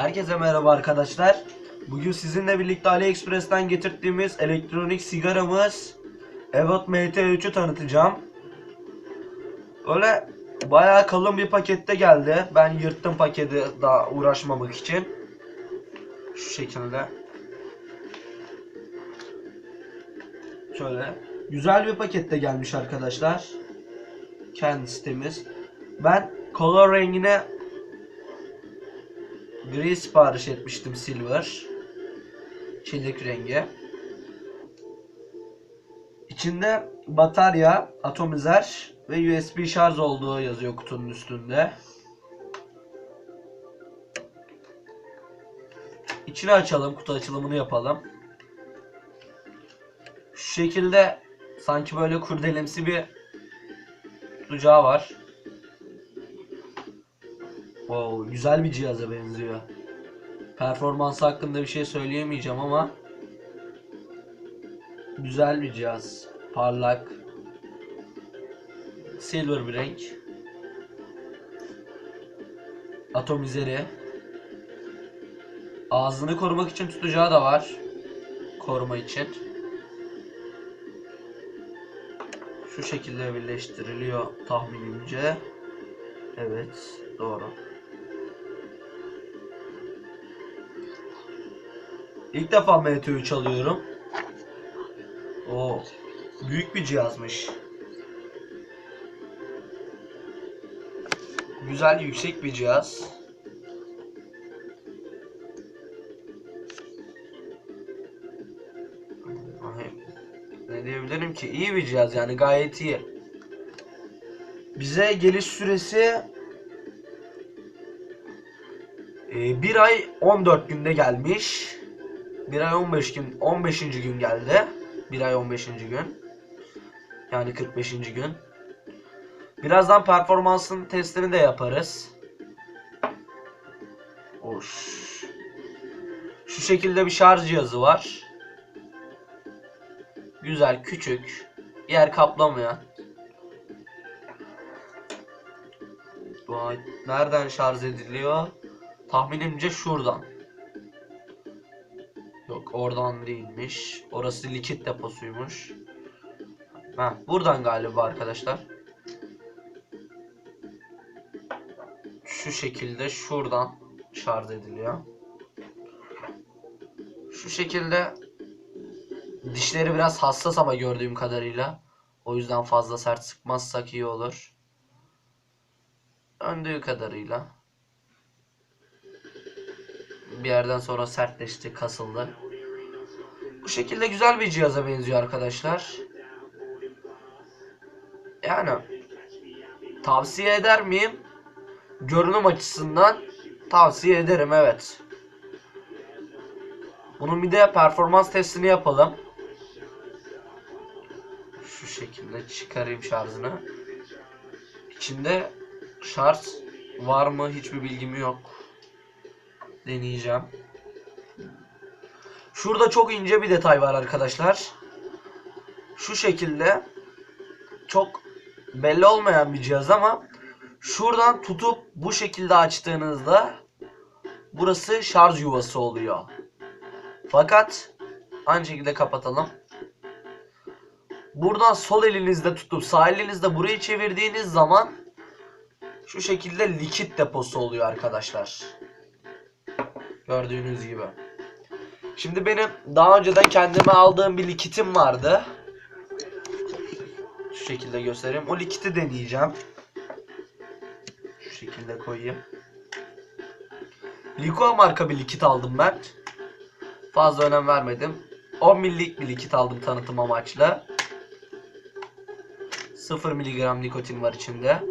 Herkese merhaba arkadaşlar. Bugün sizinle birlikte AliExpress'ten getirdiğimiz elektronik sigaramız Evot MT3'ü tanıtacağım. Öyle bayağı kalın bir pakette geldi. Ben yırttım paketi daha uğraşmamak için. Şu şekilde. Şöyle. Güzel bir pakette gelmiş arkadaşlar. Kendisi temiz. Ben color rengine gri sipariş etmiştim silver. Çelik rengi. İçinde batarya, atomizer ve USB şarj olduğu yazıyor kutunun üstünde. İçini açalım, kutu açılımını yapalım. Şu şekilde sanki böyle kurdelemsi bir tutacağı var. Wow, güzel bir cihaza benziyor. Performansı hakkında bir şey söyleyemeyeceğim ama güzel bir cihaz. Parlak. Silver bir renk. Atomizeri. Ağzını korumak için tutacağı da var. Koruma için. Şu şekilde birleştiriliyor tahminimce. Evet, doğru. İlk defa MT3 alıyorum. Oo, büyük bir cihazmış. Güzel yüksek bir cihaz. Ay, Ne diyebilirim ki? İyi bir cihaz yani gayet iyi. Bize geliş süresi 1 ay 14 günde gelmiş. 1 ay 15 gün 15. gün geldi. 1 ay 15. gün. Yani 45. gün. Birazdan performansın testini de yaparız. Hoş. Şu şekilde bir şarj cihazı var. Güzel, küçük. Yer kaplamayan. Nereden şarj ediliyor? Tahminimce şuradan. Oradan değilmiş. Orası likit deposuymuş. Ha, buradan galiba arkadaşlar. Şu şekilde şuradan şarj ediliyor. Şu şekilde dişleri biraz hassas ama gördüğüm kadarıyla. O yüzden fazla sert sıkmazsak iyi olur. Döndüğü kadarıyla. Bir yerden sonra sertleşti, kasıldı. Bu şekilde güzel bir cihaza benziyor arkadaşlar. Yani tavsiye eder miyim? Görünüm açısından tavsiye ederim evet. Bunun bir de performans testini yapalım. Şu şekilde çıkarayım şarjını. İçinde şarj var mı hiçbir bilgim yok. Deneyeceğim. Şurada çok ince bir detay var arkadaşlar. Şu şekilde çok belli olmayan bir cihaz ama şuradan tutup bu şekilde açtığınızda burası şarj yuvası oluyor. Fakat aynı şekilde kapatalım. Buradan sol elinizde tutup sağ elinizde burayı çevirdiğiniz zaman şu şekilde likit deposu oluyor arkadaşlar. Gördüğünüz gibi. Şimdi benim daha önceden kendime aldığım bir likitim vardı. Şu şekilde göstereyim. O likiti deneyeceğim. Şu şekilde koyayım. Liqua marka bir likit aldım ben. Fazla önem vermedim. 10 millik bir likit aldım tanıtım amaçlı. 0 miligram nikotin var içinde.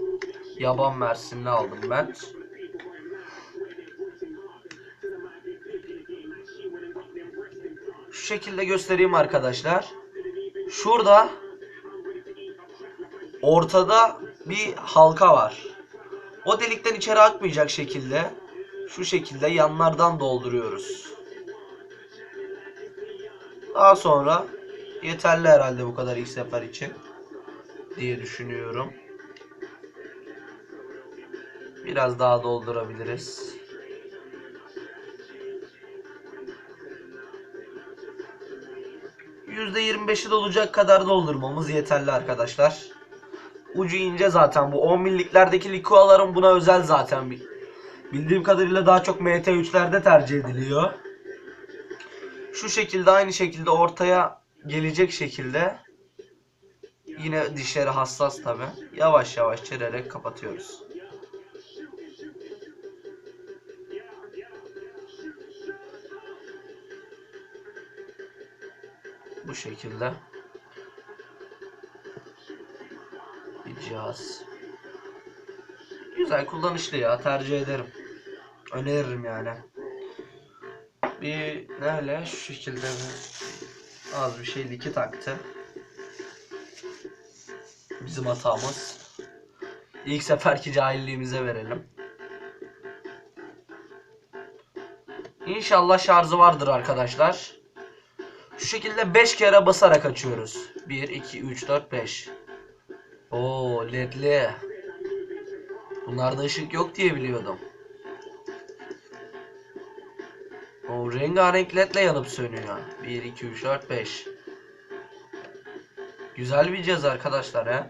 Yaban mersinli aldım ben. Şu şekilde göstereyim arkadaşlar. Şurada ortada bir halka var. O delikten içeri akmayacak şekilde şu şekilde yanlardan dolduruyoruz. Daha sonra yeterli herhalde bu kadar ilk sefer için diye düşünüyorum. Biraz daha doldurabiliriz. %25'i dolacak kadar doldurmamız yeterli arkadaşlar. Ucu ince zaten bu 10 mililiklerdeki likuaların buna özel zaten. Bildiğim kadarıyla daha çok MT3'lerde tercih ediliyor. Şu şekilde aynı şekilde ortaya gelecek şekilde yine dişleri hassas tabi. Yavaş yavaş çevirerek kapatıyoruz. Bu şekilde bir cihaz. Güzel kullanışlı ya tercih ederim. Öneririm yani. Bir ne öyle şu şekilde az bir şey liki taktı. Bizim hatamız. İlk seferki cahilliğimize verelim. İnşallah şarjı vardır arkadaşlar. Şu şekilde 5 kere basarak açıyoruz. 1, 2, 3, 4, 5. Oo ledli. Bunlarda ışık yok diye biliyordum. O rengarenk ledle yanıp sönüyor. 1, 2, 3, 4, 5. Güzel bir cihaz arkadaşlar he.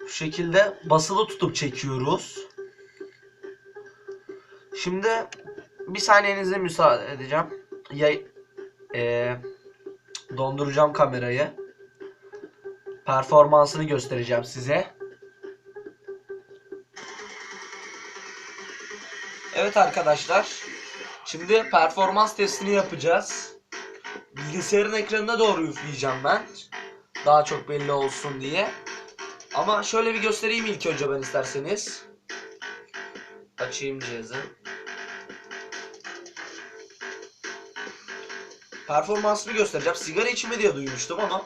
Şu şekilde basılı tutup çekiyoruz. Şimdi bir saniyenize müsaade edeceğim. Yay, eee, donduracağım kamerayı. Performansını göstereceğim size. Evet arkadaşlar. Şimdi performans testini yapacağız. Bilgisayarın ekranına doğru üfleyeceğim ben. Daha çok belli olsun diye. Ama şöyle bir göstereyim ilk önce ben isterseniz. Açayım cihazı. Performansını göstereceğim. Sigara içimi diye duymuştum ama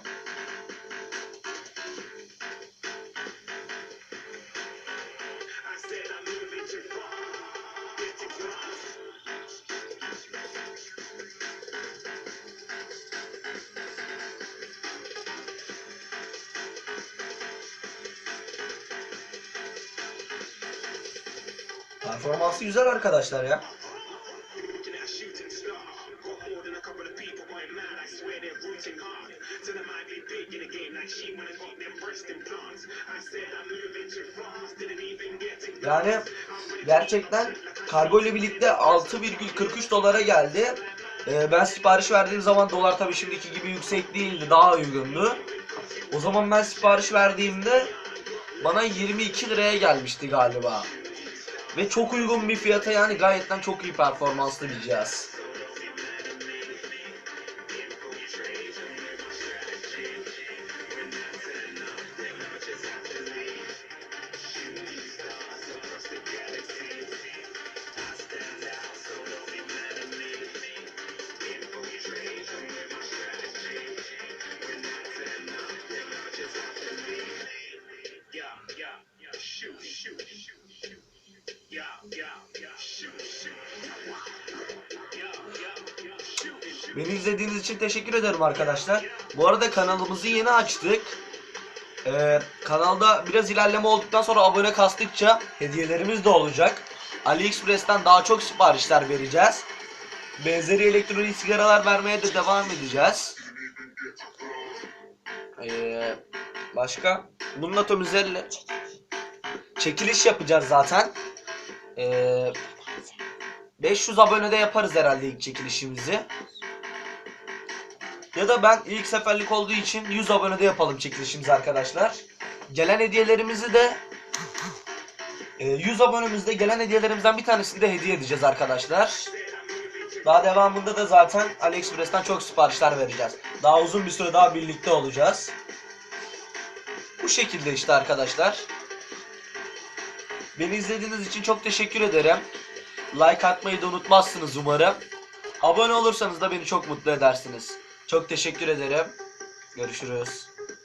performansı güzel arkadaşlar ya. Swear they're rooting hard. So they might be big in the game like she I got them breast implants. I said I'm moving too fast. Didn't even get to Yani gerçekten kargo ile birlikte 6,43 dolara geldi. Ee, ben sipariş verdiğim zaman dolar tabii şimdiki gibi yüksek değildi, daha uygundu. O zaman ben sipariş verdiğimde bana 22 liraya gelmişti galiba. Ve çok uygun bir fiyata yani gayetten çok iyi performanslı bir cihaz. Beni izlediğiniz için teşekkür ederim arkadaşlar. Bu arada kanalımızı yeni açtık. Ee, kanalda biraz ilerleme olduktan sonra abone kastıkça hediyelerimiz de olacak. AliExpress'ten daha çok siparişler vereceğiz. Benzeri elektronik sigaralar vermeye de devam edeceğiz. Ee, başka? Bunun atomizelle çekiliş yapacağız zaten. Ee, 500 abonede yaparız herhalde ilk çekilişimizi. Ya da ben ilk seferlik olduğu için 100 abonede yapalım çekilişimizi arkadaşlar. Gelen hediyelerimizi de e, 100 abonemizde gelen hediyelerimizden bir tanesini de hediye edeceğiz arkadaşlar. Daha devamında da zaten AliExpress'ten çok siparişler vereceğiz. Daha uzun bir süre daha birlikte olacağız. Bu şekilde işte arkadaşlar. Beni izlediğiniz için çok teşekkür ederim. Like atmayı da unutmazsınız umarım. Abone olursanız da beni çok mutlu edersiniz. Çok teşekkür ederim. Görüşürüz.